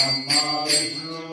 ब्रह्मा विष्णु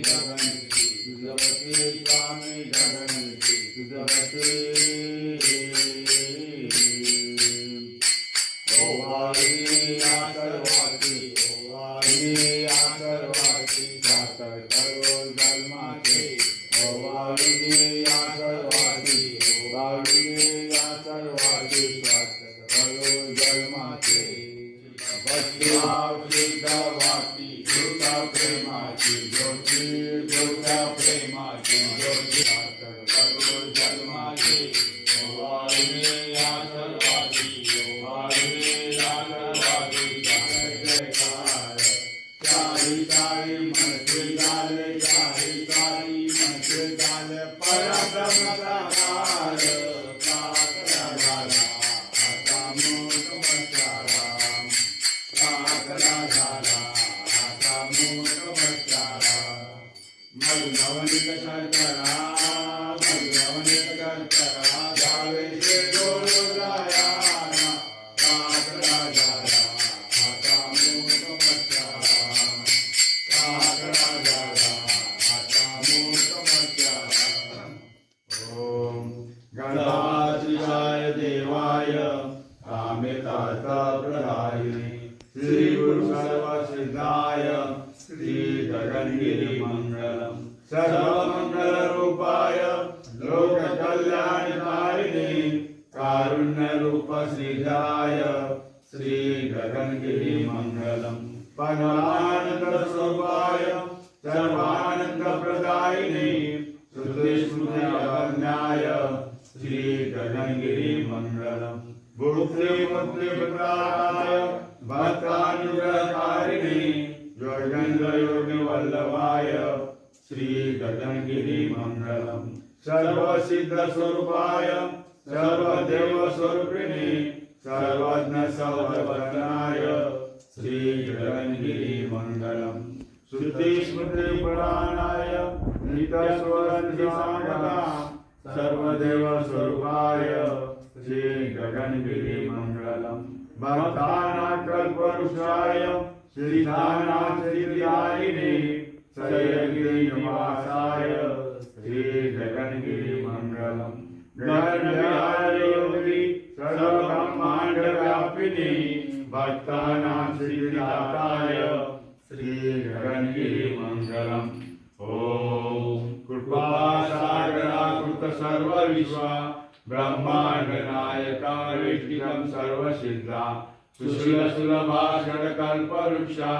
स्वामी down, baby. मलनवनित कर्तरा मलनवनित Shankara सर्वमंगल रूपाय लोक कल्याणकारिणे कारुण्य रूप श्रीजाय श्री मंगलम श्रुतिस्मृतिअगम्याय श्रीगगनगिरिमण्डलम् बुद्धिमुक्तिप्रदाय भक्तानुग्रहकारिणे योगेन्द्रयोगिवल्लभाय श्रीगगनगिरिमण्डलम्। सर्वसिद्धस्वरूपाय सर्वदेवस्वरूपिणे सर्वज्ञसौभवनाय श्रीगगनगिरिमण्डलम्। श्रुतिस्मृतिपुराणाय नितस्वरन्तिसागता सर्वदेवस्वरूपाय श्रीगगनगिरिमण्डलम्। भक्तानां कल्पवृक्षाय शयगिरिनिवासाय श्रीगगनगिरिमण्डलम् गणविहारयोगी सर्वब्रह्माण्डव्यापिने भक्तानां सिद्धिदाताय श्रीगगनगिरिमण्डलम् ॐ कृपासागराकृत सर्वविश्वा ब्रह्माण्डनायका सर्वसिद्धा सुशीलसुलभाषणकल्पवृक्षा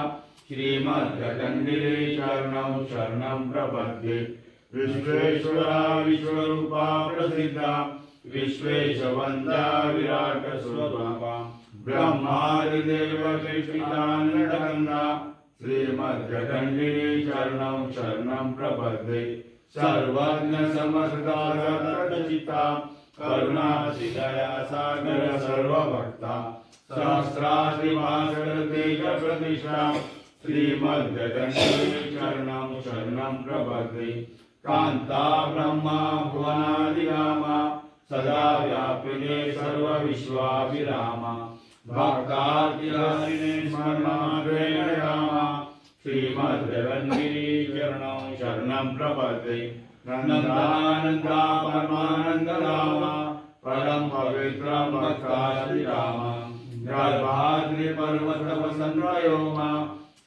श्रीमद्गगनगिरे शरणं शरणं प्रपद्ये। विश्वेश्वरा, विश्वरूपा, प्रसिद्धा। विश्वेशवन्द्या विराटस्वरूपा। ब्रह्मादिदेव कृष्णानन्दकन्दा श्रीमद्गगनगिरे शरणं शरणं प्रपद्ये। सर्वज्ञ समस्ताचिता करुणा सागर, सर्वभक्ता। सहस्राश्रीभाषण तेज प्रतिष्ठा श्रीमद्गगनगिरे शरणं प्रपद्ये कान्ता ब्रह्मा भुवनादिरामा सदा व्यापिने सर्वविश्वाभिरामा भक्तातिहारिणे स्मरणाद्वेन रामा श्रीमद्गगनगिरि शरणं प्रपद्ये नन्दानन्दा परमानन्दरामा परं पवित्रं भक्ता श्रीरामा गर्भाद्रिपर्वतवसन्वयोमा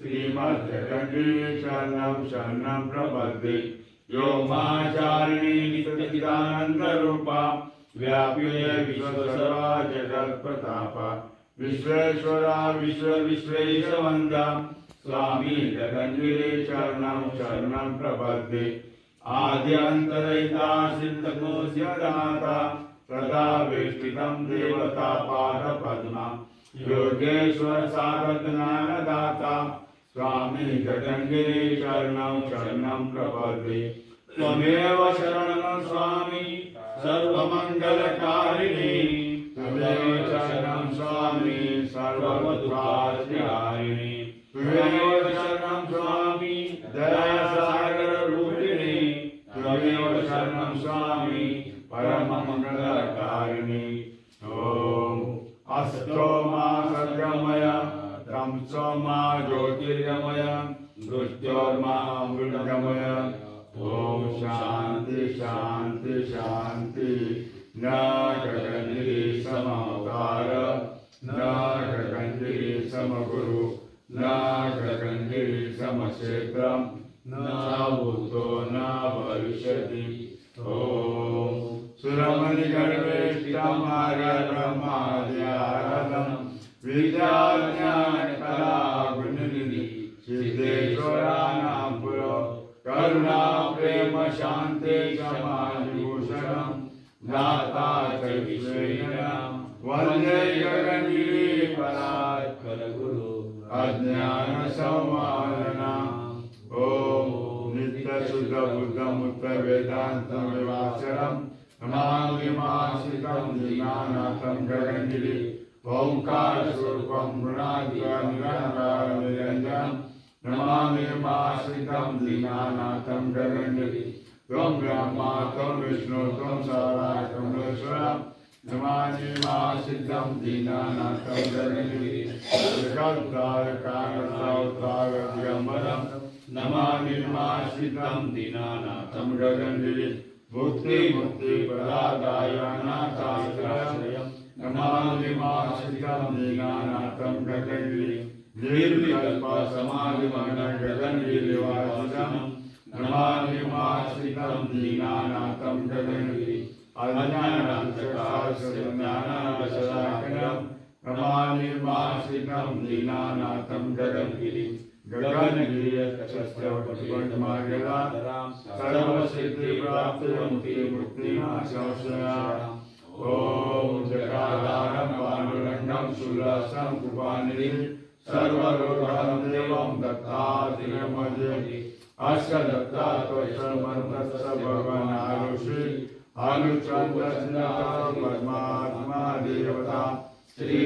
श्रीमद्गगनगिरि शरणं प्रपद्ये। योमाचारिणी नित्यचिदानन्दरूपा व्याप्य विश्वसर्वा जगत्प्रतापा विश्वेश्वरा विश्व विश्वेशवन्दा स्वामी जगन्गिरे शरणं शरणं प्रपद्ये। आद्यन्तरहिता सिद्धकोश्यदाता तदा वेष्टितं देवता पादपद्मा योगेश्वर सारज्ञानदाता स्वामी जगन्गिरे शरणं शरणं प्रपद्ये। त्वमेव शरणं स्वामी सर्वमङ्गलकारिणे। त्वमेव शरणं स्वामी सर्वदुःखाश्रिहारिणे न गगनगिरि समकार न गगनगिरि समगुरु। न गगनगिरि समक्षेत्रं न भूतो न भविष्यति ॐ सुरमणिगणवेष्टमार्य ब्रह्माद्यारदम्। विद्याज्ञानकला सिद्धेश्वराणां पुरो करुणा प्रेम शान्ति समाधिभूषणं विश्वेनां वंदे गगनगिरि परात्परगुरु अज्ञानसंवारणम् ॐ नित्यशुद्धबुद्धमुत्तवेदान्तमिवाचरम् नमामि मासिकं दीनानाथं गगनगिरि ओङ्कारस्वरूपं गुणादिकं निरङ्कारं निरञ्जनं नमामि मासिकं दीनानाथं गगनगिरि त्वं ब्रह्मा त्वं विष्णु त्वं सदाशिवं ईश्वरं नमामि मासिकं दीनानाथं गगनगिरि जगद्धारकारणसावतारदिगम्बरं नमामि मासिकं दीनानाथं गगनगिरि मुक्ति मुक्ति प्रदाताय अनाथाश्रयम् नमामि मासिकं दीनानाथं गगनगिरि निर्विकल्प मासिकं दीनानाथं गगनगिरि अज्ञानान्तकाशज्ञानावशदाकरं नमामि मासिकं दीनानाथं मुक्तिना संशया ॐ जटाधारं पाण्डुरण्डं शूलासं कृपानिधिं सर्वरोगहं देवं दत्तात्रेयमजयति आरुषि अनुचन्द्रस्य देवता श्री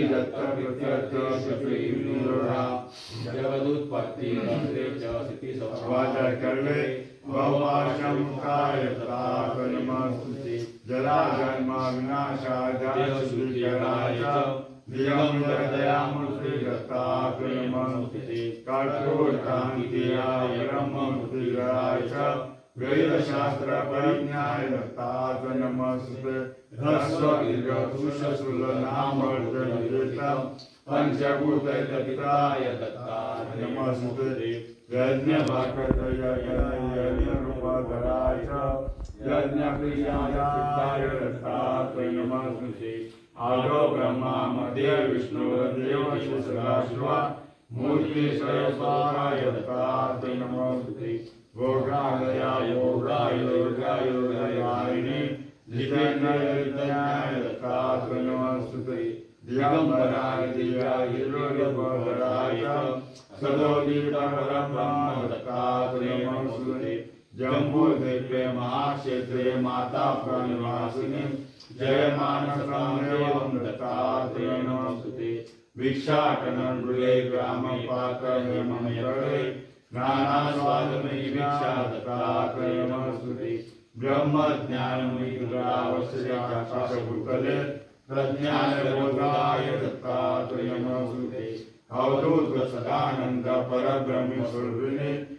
जगदुत्पत्ति रन्ध्रे च स्थिति वाचा कर्वे भवाशं कायता कलिमस्तुते जला जन्म विनाशाय धियं दयामुक्ति दत्ता कलिमस्तुते कर्पूरकान्तियाय ब्रह्ममुक्तिराय च वेदशास्त्रपरिज्ञाय दत्ता नमस्ते ह्रस्वदीर्घपुरुषशूलनामर्जनयुक्तं पञ्चभूतैतपिताय दत्ता नमस्ते यज्ञभाकरयज्ञरूपधराय च यज्ञप्रियाय दत्तात्मय नमस्ते आदौ ब्रह्मा मध्ये विष्णुर्देव शिवशिवा मूर्तिस्वयस्वाय दत्तात्मय नमस्ते भोगादया योगाय योगाय योगायिनी जितेन्द्रय दत्तात्मय नमस्ते दिगम्बराय, दिव्याय योगबोधराय सदोदीपरं ब्रह्मदत्तात्रेयमस्तुते जम्बूद्वीपे महाक्षेत्रे माता प्रणिवासिनी। जयमानसकामेवं दत्तात्रेयमस्तुते भिक्षाटनं गृहे ग्रामपात्रहे मम यत्रे प्रज्ञानबोधाय दत्तात्रेयमस्तुते अवधूत सदानंद परब्रह्मस्वरूपिणे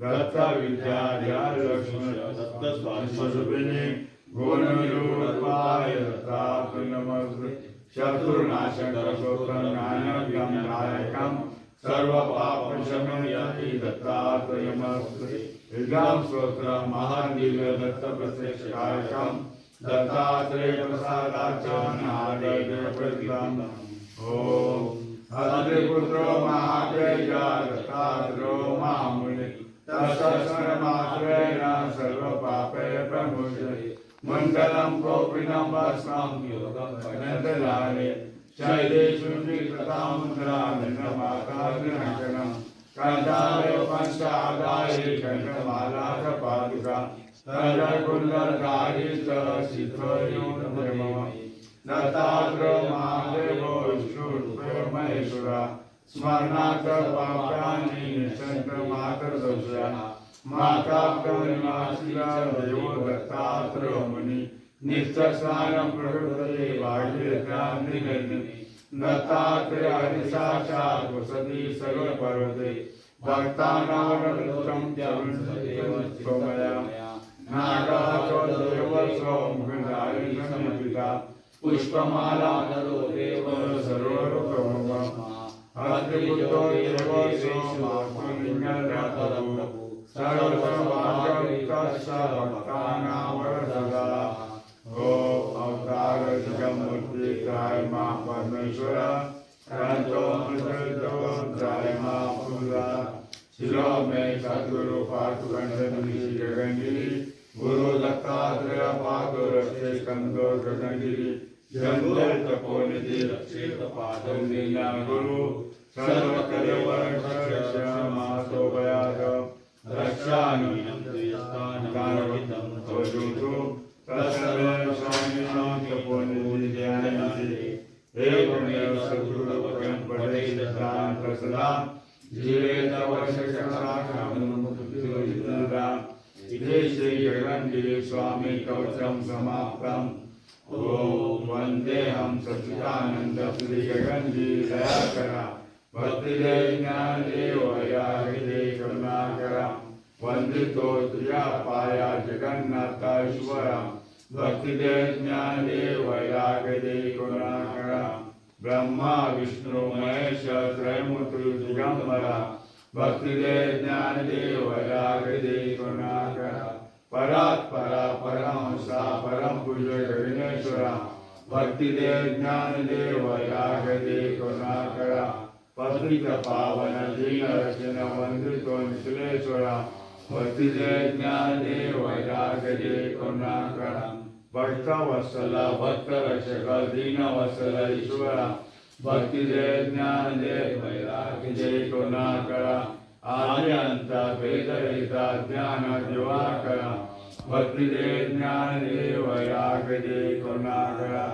पराच दत्तभक्तिपरपुत्रं दत्तात्रेयमस्तुते दत्तविद्यालक्ष्मी दत्तस्वामिस्वरूपिणे गुणनिरूपाय दत्तात्रेयमस्तुते शत्रुनाशकरसोत्रज्ञानव्यङ्गायकं सर्वपापशमयति दत्तात्रेयमस्तुते इदं स्तोत्रं महादिव्य दत्तप्रत्यक्षकायकं दत्तात्रेयप्रसादाच नादेवप्रतिदम् ॐ अद्रिपुत्रो महातेज दत्तात्रो मामुनि। तस्मात्रेण सर्वपापे प्रमुच्यते मण्डलं कोपिनं वस्त्रं योगं पठन्तलानि शैलेषु कृतामुद्रामिन्द्रमाताग्रहणं कण्ठालय पञ्चादाये कण्ठमाला च पादुका सर्वकुण्डलधारी च शिखयोर्मम दत्तात्रो माता प्रणिवासिका देवो दत्तात्रो मुनि नित्यस्नानं प्रकृते वायुर्गान्धिगति दत्तात्रेय हरिसाक्षात् वसति सर्वपर्वते भक्तानां त्वमया नागाचो पुष्पमाला नरो देव सर्वरूपमम अद्रिपुत्रो देव सोमाकुलिङ्गधरं सर्वसभागविकस्य भक्तानां ओ अवतार जगन्मूर्तिकाय मा परमेश्वर त्राय मा पूरा शिरो में सद्गुरु पाठुकंडनी जगनगिरी गुरु दत्तात्रेय पादुरस्ते कंदो गगनगिरी जंगल तपोनिधि रक्षित पादौ नीला गुरु सर्व कलेवर मासो भयाद रक्षामीनं दानवितं तोजुतु तत्सर्व स्वामिनां तपोनिधि ध्यानन्ति एवमेव सद्गुरुवचन पठे प्रसदा जीवेत वर्षसहस्राणां इति श्री जगन्गिरि स्वामी कवचम समाप्तम् ॐ वन्देऽहं दयाकरा हृदय वंदितो तुझ्या पाया जगन्नाथेश्वरा भक्तिदे ज्ञानदेव वैरागदे करुणाकरा ब्रह्मा, विष्णु, महेश त्रयमूर्ति दिगंबरा भक्तिदे ज्ञानदेव वैरागदे करुणाकरा परात् परा परमहंसा परम पूज्य गगनेश्वरा भक्तिदे ज्ञानदेव वैरागदे करुणाकरा पतित पावन दीन रचन वंदितो निखिलेश्वरा भक्तिदे ज्ञानदेव वैरागदे करुणाकरा भक्त वत्सल भक्त रक्षक दीन वत्सल ईश्वरा भक्तिदे ज्ञानदेव वैरागदे करुणाकरा आद्यंत वेदरहिता ज्ञान दिवाकरा भक्तिदे ज्ञाने वैरागदे करुणाकरा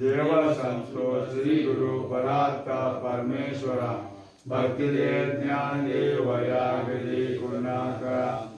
देव संतो श्री गुरु परात्ता परमेश्वरा भक्तिदे ज्ञानदेव वैरागदे करुणाकरा।